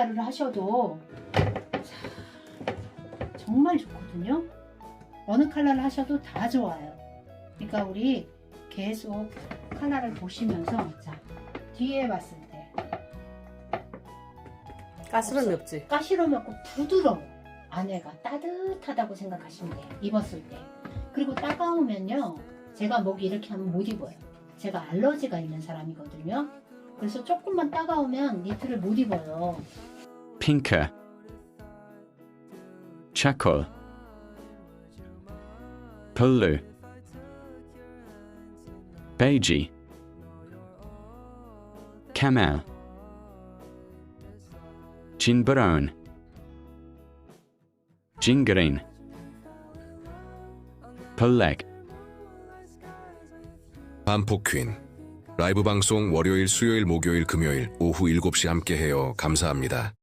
컬러를 하셔도 자, 정말 좋거든요. 어느 컬러를 하셔도 다 좋아요. 그러니까 우리 계속 컬러를 보시면서 자 뒤에 봤을 때 가스름이 없지. 가시럼이 없고 부드러워. 안에가 따뜻하다고 생각하시면 돼요. 입었을 때. 그리고 따가우면요. 제가 목이 이렇게 하면 못 입어요. 제가 알러지가 있는 사람이거든요. 그래서 조금만 따가우면 니트를 못 입어요. Polu. Beige. Camel. Gin Brown. Gin Green. Peleg. 반포 퀸. 라이브 방송 월요일, 수요일, 목요일, 금요일 오후 7시 함께해요. 감사합니다.